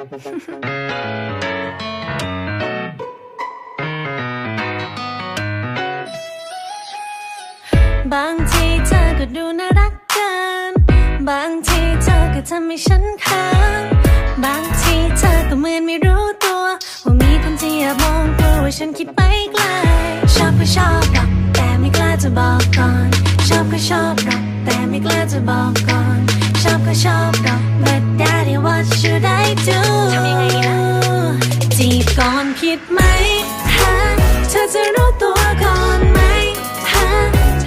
บางทีเธอก็ดูน่ารักเกิน บางทีเธอก็ทำให้ฉันค้างบางทีเธอก็เหมือนไม่รู้ตัว ว่ามีคนที่แอบมองกลัวว่าฉันคิดไปไกล ชอบก็ชอบหรอกแต่ไม่กล้าจะบอกก่อน ชอบก็ชอบ ผิดไหมฮะเธอจะรู้ตัวก่อนไหมฮะ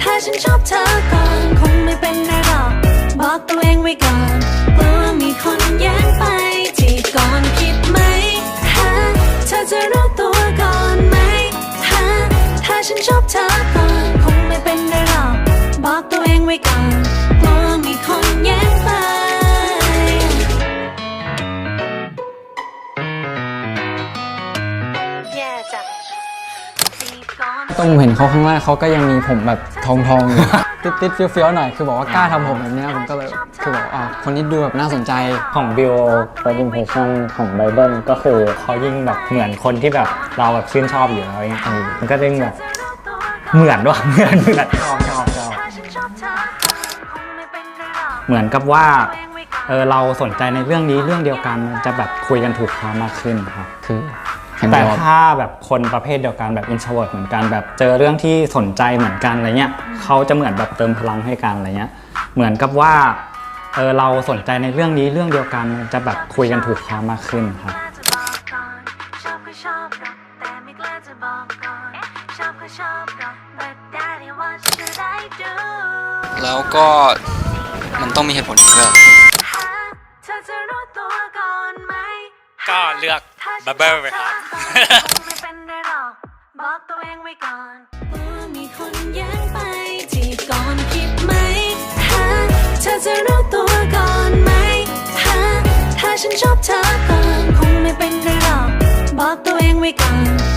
ถ้าฉันชอบเธอก่อน คงไม่เป็นไรหรอก บอกตัวเองไว้ก่อนกลัวมีคนแย่งไปจีบก่อนผิดไหมฮะเธอจะรู้ตัวก่อนไหมฮะถ้าฉันชอบเธอก่อน คงไม่เป็นไรหรอก บอกตัวเองไว้ก่อน ต้องเห็นเขาครั้งแรกเขาก็ยังมีผมแบบทองทองๆอยู่ ติดติดๆเฟี้ยวๆหน่อยคือบอกว่ากล้าทำผมแบบเนี้ยผมก็เลยคือบอกอ่าคนนี้ดูแบบน่าสนใจ ของบิว first impression ของไบเบิลก็คือเขายิ่งแบบเหมือนคนที่แบบเราแบบชื่นชอบอยู่แล้วเงี้ยเออมันก็ยิ่งแบบเหมือนด้วยเหมือนเหมือนชอบชอบชอบถ้าฉันชอบเธอคงไม่เป็นไรหรอกเหมือนกับว่าตัวเองไว้ก่อนเออเราสนใจในเรื่องนี้เรื่องเดียวกันมันจะแบบคุยกันถูกคอมากขึ้นครับคือเห็น แต่บอกถ้าแบบคนประเภทเดียวกันแบบ introvert เหมือนกันแบบเจอเรื่องที่สนใจเหมือนกันอะไรเงี้ยเขาจะเหมือนแบบเติมพลังให้กันอะไรเงี้ยเหมือนกับว่าเออเราสนใจในเรื่องนี้เรื่องเดียวกันมันจะแบบคุยกันถูกคอมากขึ้นครับชอบก็ชอบหรอกแต่ไม่กล้าจะบอกก่อนชอบก็ชอบหรอก but daddy what should I do แล้วก็มันต้องมีเหตุผลเพื่อเธอจะรู้ตัวก่อนไหมก็เลือก ถ้าฉัน Bubble ไปครับคงไม่เป็นไรหรอกบอกตัวเองไว้ก่อนว่ามีคนแย่งไปจีบก่อนผิดไหมฮะเธอจะรู้ตัวก่อนไหมฮะถ้าฉันชอบเธอก่อนคงไม่เป็นไรหรอกบอกตัวเองไว้ก่อน